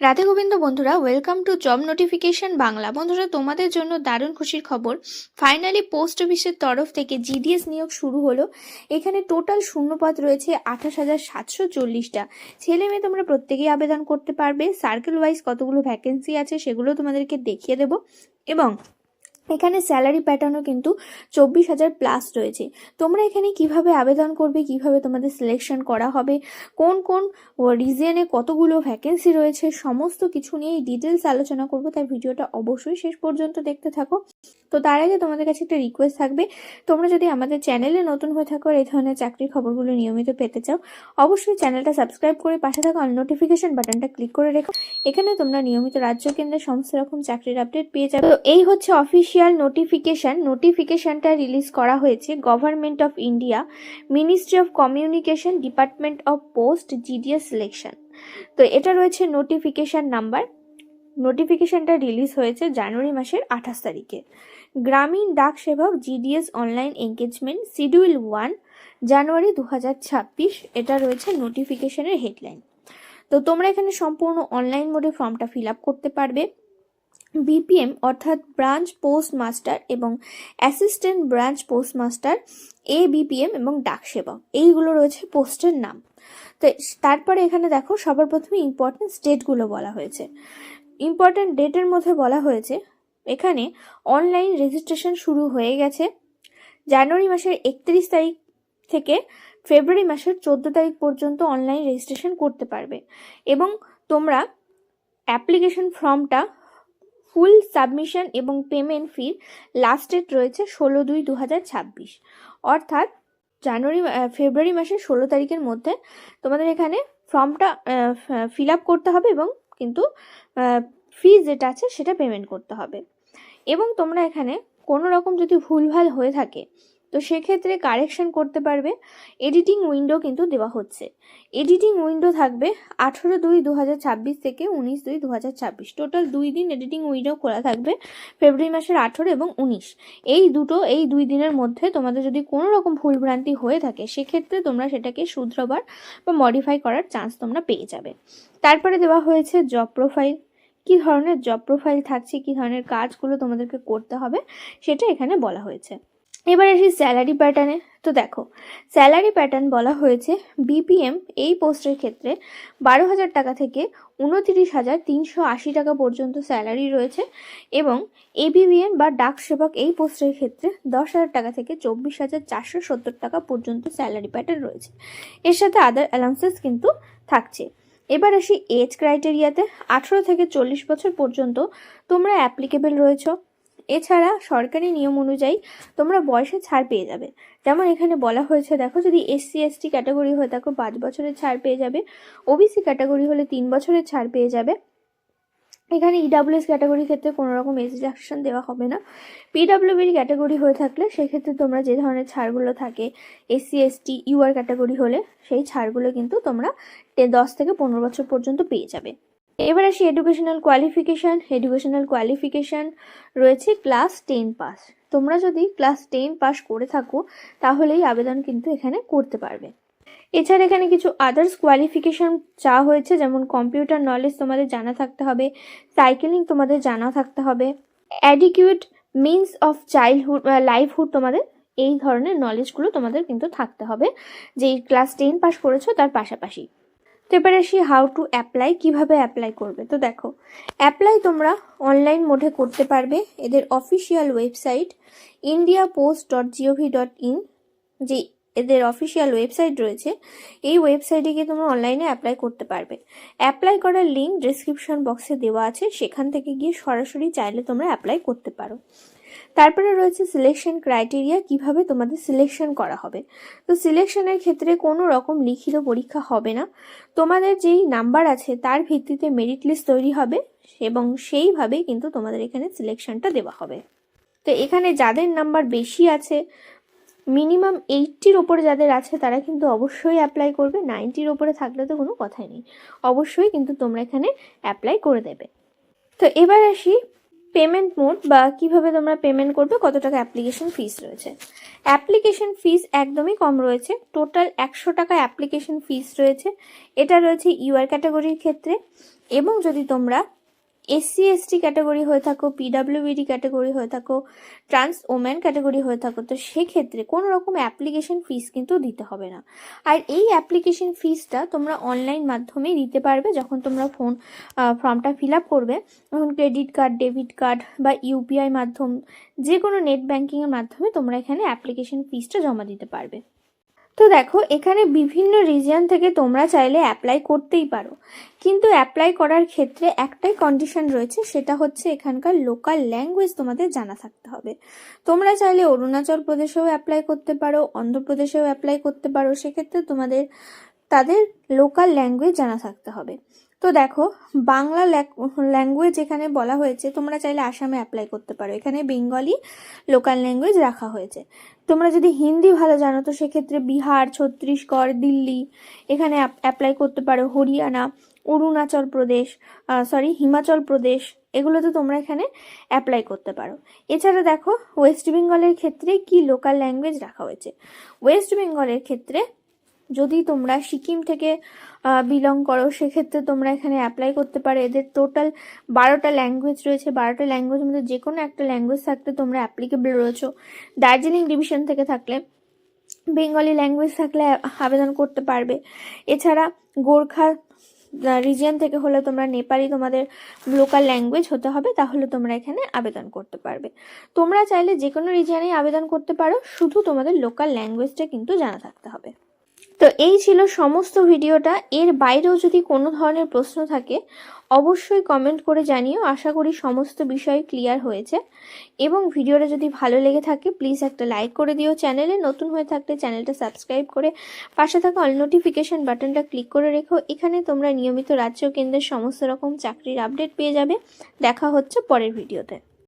রাধে গোবিন্দ বন্ধুরা welcome to job notification Bangla. বন্ধুরা, তোমাদের জন্য দারুণ খুশির খবর। ফাইনালি পোস্ট অফিসের তরফ থেকে জিডিএস নিয়োগ শুরু হলো। এখানে টোটাল শূন্যপদ রয়েছে আঠাশ হাজার সাতশো চল্লিশটা। ছেলে মেয়ে তোমরা প্রত্যেকেই আবেদন করতে পারবে। সার্কেল ওয়াইজ কতগুলো ভ্যাকেন্সি আছে সেগুলো তোমাদেরকে দেখিয়ে দেবো। এবং এখানে স্যালারি প্যাটার্নও কিন্তু চব্বিশ হাজার প্লাস রয়েছে। তোমরা এখানে কীভাবে আবেদন করবে, কীভাবে তোমাদের সিলেকশন করা হবে, কোন কোন রিজনে কতগুলো ভ্যাকেন্সি রয়েছে, সমস্ত কিছু নিয়ে ডিটেলস আলোচনা করব, তাই ভিডিওটা অবশ্যই শেষ পর্যন্ত দেখতে থাকো। তো তার আগে তোমাদের কাছে একটা রিকোয়েস্ট থাকবে। তোমরা যদি আমাদের চ্যানেলে নতুন হয়ে থাকো এই ধরনের চাকরির খবরগুলো নিয়মিত পেতে চাও, অবশ্যই চ্যানেলটা সাবস্ক্রাইব করে পাশে থাকা নোটিফিকেশন বাটনটা ক্লিক করে রেখো। এখানে তোমরা নিয়মিত রাজ্য কেন্দ্রের সমস্ত রকম চাকরির আপডেট পেয়ে যাবে। তো এই হচ্ছে অফিসিয়াল নোটিফিকেশন নোটিফিকেশনটা রিলিজ করা হয়েছে government of India ministry of communication department of post GDS selection তো এটা রয়েছে নোটিফিকেশন নাম্বার নোটিফিকেশনটা রিলিজ হয়েছে জানুয়ারি মাসের আঠাশ তারিখে। Gramin Dak Sevak GDS online engagement schedule one, January দু এটা রয়েছে নোটিফিকেশনের হেডলাইন। তো তোমরা এখানে সম্পূর্ণ অনলাইন মোডে ফর্মটা ফিল আপ করতে পারবে। বিপিএম অর্থাৎ ব্রাঞ্চ পোস্ট মাস্টার এবং assistant branch post master A BPM এবং ডাক সেবক। এইগুলো রয়েছে পোস্টের নাম। তো তারপরে এখানে দেখো সবার প্রথমে ইম্পর্টেন্ট স্টেটগুলো বলা হয়েছে। ইম্পর্টেন্ট ডেটের মধ্যে বলা হয়েছে এখানে অনলাইন রেজিস্ট্রেশন শুরু হয়ে গেছে। জানুয়ারি মাসের একত্রিশ তারিখ থেকে ফেব্রুয়ারি মাসের চোদ্দ তারিখ পর্যন্ত অনলাইন রেজিস্ট্রেশন করতে পারবে এবং তোমরা অ্যাপ্লিকেশন ফর্মটা ফুল সাবমিশন এবং পেমেন্ট ফির লাস্ট ডেট রয়েছে ষোলো দুই দু হাজার ছাব্বিশ। অর্থাৎ জানুয়ারি ফেব্রুয়ারি মাসের ষোলো তারিখের মধ্যে তোমাদের এখানে ফর্মটা ফিল আপ করতে হবে এবং কিন্তু ফি যেটা আছে সেটা পেমেন্ট করতে হবে। এবং তোমরা এখানে কোনো রকম যদি ভুলভাল হয়ে থাকে, তো সেক্ষেত্রে কারেকশন করতে পারবে। এডিটিং উইন্ডো কিন্তু দেওয়া হচ্ছে। এডিটিং উইন্ডো থাকবে আঠেরো দুই দু থেকে উনিশ দুই দু টোটাল দুই দিন এডিটিং উইন্ডো খোলা থাকবে ফেব্রুয়ারি মাসের আঠেরো এবং উনিশ। এই দুটো, এই দুই দিনের মধ্যে তোমাদের যদি কোনো রকম ভুলভ্রান্তি হয়ে থাকে, সেক্ষেত্রে তোমরা সেটাকে শুধরবার বা মডিফাই করার চান্স তোমরা পেয়ে যাবে। তারপরে দেওয়া হয়েছে জব প্রোফাইল কী ধরনের জব প্রোফাইল থাকছে, কী ধরনের কাজগুলো তোমাদেরকে করতে হবে, সেটা এখানে বলা হয়েছে। এবার আসি স্যালারি প্যাটার্নে তো দেখো স্যালারি প্যাটার্ন বলা হয়েছে বিপিএম এই পোস্টের ক্ষেত্রে বারো হাজার টাকা থেকে উনতিরিশ হাজার তিনশো আশি টাকা পর্যন্ত স্যালারি রয়েছে এবং এবিবিএম বা ডাক সেবক এই পোস্টের ক্ষেত্রে দশ হাজার টাকা থেকে চব্বিশ হাজার চারশো সত্তর টাকা পর্যন্ত স্যালারি প্যাটার্ন রয়েছে। এর সাথে আদার অ্যালাউন্সেস কিন্তু থাকছে। এবার আসি এজ ক্রাইটেরিয়াতে আঠেরো থেকে চল্লিশ বছর পর্যন্ত তোমরা অ্যাপ্লিকেবল রয়েছ। এছাড়া সরকারি নিয়ম অনুযায়ী তোমরা বয়সে ছাড় পেয়ে যাবে। যেমন এখানে বলা হয়েছে, দেখো যদি এসসি এসটি ক্যাটাগরি হয়ে থাকো পাঁচ বছরের ছাড় পেয়ে যাবে। ওবিসি ক্যাটাগরি হলে তিন বছরের ছাড় পেয়ে যাবে। এখানে ইডাব্লিউএস ক্যাটাগরির ক্ষেত্রে কোনো রকম এজ রিডাকশন দেওয়া হবে না। পিডাব্লিউবির ক্যাটাগরি হয়ে থাকলে সেক্ষেত্রে তোমরা যে ধরনের ছাড়গুলো থাকে এসসি এসটি ইউআর ক্যাটাগরি হলে সেই ছাড়গুলো কিন্তু তোমরা দশ থেকে পনেরো বছর পর্যন্ত পেয়ে যাবে। এবার আসি এডুকেশনাল কোয়ালিফিকেশান এডুকেশনাল কোয়ালিফিকেশান রয়েছে ক্লাস টেন পাস তোমরা যদি ক্লাস টেন পাস করে থাকো, তাহলেই আবেদন কিন্তু এখানে করতে পারবে। এছাড়া এখানে কিছু আদার্স কোয়ালিফিকেশান চাওয়া হয়েছে, যেমন কম্পিউটার নলেজ তোমাদের জানা থাকতে হবে সাইকেলিং তোমাদের জানা থাকতে হবে adequate means of childhood lifehood তোমাদের এই ধরনের নলেজগুলো তোমাদের কিন্তু থাকতে হবে, যেই ক্লাস টেন পাস করেছ তার পাশাপাশি। তো এবার আসি হাউ টু অ্যাপ্লাই কীভাবে অ্যাপ্লাই করবে। তো দেখো অ্যাপ্লাই তোমরা অনলাইন মোডে করতে পারবে, এদের official website India post dot gov dot in যে এদের অফিসিয়াল ওয়েবসাইট রয়েছে। এই ওয়েবসাইটে গিয়ে তোমরা অনলাইনে অ্যাপ্লাই করতে পারবে। অ্যাপ্লাই করার লিঙ্ক ডিসক্রিপশন বক্সে দেওয়া আছে। সেখান থেকে গিয়ে সরাসরি চাইলে তোমরা অ্যাপ্লাই করতে পারো। তারপরে রয়েছে সিলেকশন ক্রাইটেরিয়া কীভাবে তোমাদের সিলেকশন করা হবে। তো সিলেকশনের ক্ষেত্রে কোনো রকম লিখিত পরীক্ষা হবে না। তোমাদের যেই নাম্বার আছে, তার ভিত্তিতে মেরিট লিস্ট তৈরি হবে এবং সেইভাবেই কিন্তু তোমাদের এখানে সিলেকশনটা দেওয়া হবে। তো এখানে যাদের নাম্বার বেশি আছে মিনিমাম এইটটির ওপরে যাদের আছে, তারা কিন্তু অবশ্যই অ্যাপ্লাই করবে। নাইনটির ওপরে থাকলে তো কোনো কথাই নেই। অবশ্যই কিন্তু তোমরা এখানে অ্যাপ্লাই করে দেবে। তো এবার আসি পেমেন্ট মোড বা কীভাবে তোমরা পেমেন্ট করবে, কত টাকা অ্যাপ্লিকেশন ফিস রয়েছে। অ্যাপ্লিকেশন ফিস একদমই কম রয়েছে। টোটাল একশো টাকা অ্যাপ্লিকেশন ফিস রয়েছে। এটা রয়েছে ইউআর ক্যাটাগরির ক্ষেত্রে। এবং যদি তোমরা এসসি, এসটি ক্যাটাগরি হয়ে থাকো পিডাব্লিউবিডি ক্যাটাগরি হয়ে থাকো, ট্রান্স ওম্যান ক্যাটাগরি হয়ে থাকো, তো সেক্ষেত্রে কোনো রকম অ্যাপ্লিকেশন ফিস কিন্তু দিতে হবে না। আর এই অ্যাপ্লিকেশন ফিসটা তোমরা অনলাইন মাধ্যমেই দিতে পারবে যখন তোমরা ফোন ফর্মটা ফিল আপ করবে। তখন ক্রেডিট কার্ড, ডেবিট কার্ড বা ইউপিআই মাধ্যম যে কোনো নেট ব্যাঙ্কিংয়ের মাধ্যমে তোমরা এখানে অ্যাপ্লিকেশন ফিসটা জমা দিতে পারবে। তো দেখো, এখানে বিভিন্ন রিজিয়ন থেকে তোমরা চাইলে অ্যাপ্লাই করতেই পারো। কিন্তু অ্যাপ্লাই করার ক্ষেত্রে একটাই কন্ডিশন রয়েছে, সেটা হচ্ছে এখানকার লোকাল ল্যাঙ্গুয়েজ তোমাদের জানা থাকতে হবে। তোমরা চাইলে অরুণাচল প্রদেশেও অ্যাপ্লাই করতে পারো, অন্ধ্রপ্রদেশেও অ্যাপ্লাই করতে পারো, সেক্ষেত্রে তোমাদের, তাদের লোকাল ল্যাঙ্গুয়েজ জানা থাকতে হবে। তো দেখো, বাংলা ল্যাঙ্গুয়েজ এখানে বলা হয়েছে, তোমরা চাইলে আসামে অ্যাপ্লাই করতে পারো। এখানে বেঙ্গলি লোকাল ল্যাঙ্গুয়েজ রাখা হয়েছে। তোমরা যদি হিন্দি ভালো জানো, তো সেক্ষেত্রে বিহার, ছত্তিশগড়, দিল্লি, এখানে অ্যাপ্লাই করতে পারো। হরিয়ানা, অরুণাচল প্রদেশ সরি হিমাচল প্রদেশ, এগুলোতে তোমরা এখানে অ্যাপ্লাই করতে পারো। এছাড়া দেখো ওয়েস্ট বেঙ্গলের ক্ষেত্রে কি লোকাল ল্যাঙ্গুয়েজ রাখা হয়েছে? ওয়েস্ট বেঙ্গলের ক্ষেত্রে যদি তোমরা সিকিম থেকে বিলং করো, সেক্ষেত্রে তোমরা এখানে অ্যাপ্লাই করতে পারো। এদের টোটাল বারোটা ল্যাঙ্গুয়েজ রয়েছে। বারোটা ল্যাঙ্গুয়েজের মধ্যে যে কোনো একটা ল্যাঙ্গুয়েজ থাকলে তোমরা অ্যাপ্লিকেবল রয়েছো। দার্জিলিং ডিভিশন থেকে থাকলে বেঙ্গলি ল্যাঙ্গুয়েজ থাকলে আবেদন করতে পারবে। এছাড়া গোর্খা রিজিয়ন থেকে হলে তোমরা নেপালি তোমাদের লোকাল ল্যাঙ্গুয়েজ হতে হবে, তাহলে তোমরা এখানে আবেদন করতে পারবে। তোমরা চাইলে যে কোনো রিজিয়নেই আবেদন করতে পারো, শুধু তোমাদের লোকাল ল্যাঙ্গুয়েজটা কিন্তু জানা থাকতে হবে। তো এই ছিল সমস্ত ভিডিওটা। এর বাইরেও যদি কোনো ধরনের প্রশ্ন থাকে, অবশ্যই কমেন্ট করে জানিও। আশা করি সমস্ত বিষয় ক্লিয়ার হয়েছে। এবং ভিডিওটা যদি ভালো লেগে থাকে প্লিজ একটা লাইক করে দিও। চ্যানেলে নতুন হয়ে থাকলে চ্যানেলটা সাবস্ক্রাইব করে পাশে থাকা অল নোটিফিকেশান বাটনটা ক্লিক করে রেখো। এখানে তোমরা নিয়মিত রাজ্য কেন্দ্রের সমস্ত রকম চাকরির আপডেট পেয়ে যাবে। দেখা হচ্ছে পরের ভিডিওতে।